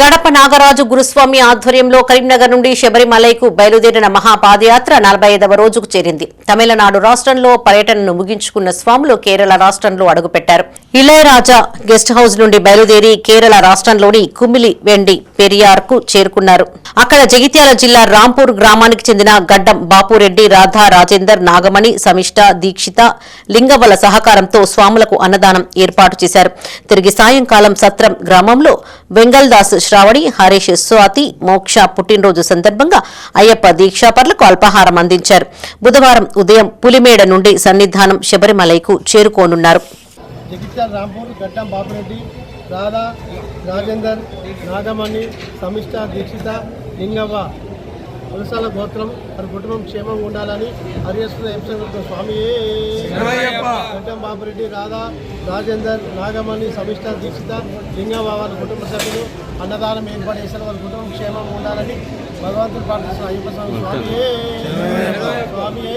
గడప నాగరాజు గురుస్వామి ఆధ్వర్యంలో కరీంనగర్ నుండి శబరిమలైకు బయలుదేరిన మహాపాదయాత్ర నలభై ఐదవ రోజుకు చేరింది. తమిళనాడు రాష్ట్రంలో పర్యటనను ముగించుకున్న స్వాములు కేరళ రాష్ట్రంలో అడుగుపెట్టారు. ఇళయరాజా గెస్ట్ హౌస్ నుండి బయలుదేరి కేరళ రాష్ట్రంలోని కుమిలి వెండి పెరియార్కు చేరుకున్నారు. అక్కడ జగిత్యాల జిల్లా రాంపూర్ గ్రామానికి చెందిన గడ్డం బాపురెడ్డి రాధా రాజేందర్ నాగమణి సమిష్ట దీక్షిత లింగవల సహకారంతో స్వాములకు అన్నదానం ఏర్పాటు చేశారు. తిరిగి సాయంకాలం సత్రం గ్రామంలో వెంగల్దాస్ శ్రావణి హరీష్ స్వాతి మోక్ష పుట్టినరోజు సందర్భంగా అయ్యప్ప దీక్షాపరులకు అల్పాహారం అందించారు. బుధవారం ఉదయం పులిమేడ నుండి సన్నిధానం శబరిమలైకు చేరుకోనున్నారు. జగిత్యాల గడ్డం రాధా రాజేందర్ నాగమణి సమిష్ట దీక్షిత లింగవ్వ వలసాల గోత్రం వారి కుటుంబం క్షేమంగా ఉండాలని హరియేశ్వర ఎంసంగ స్వామి గడ్డం బాపురెడ్డి రాధా రాజేందర్ నాగమణి సమిష్ట దీక్షిత లింగవ్వ వారి కుటుంబ సభ్యులు అన్నదానం ఏర్పాటు చేసిన వారి కుటుంబం క్షేమంగా ఉండాలని భగవంతుడు ప్రార్థిస్తున్న అయ్యప్ప స్వామి స్వామి స్వామి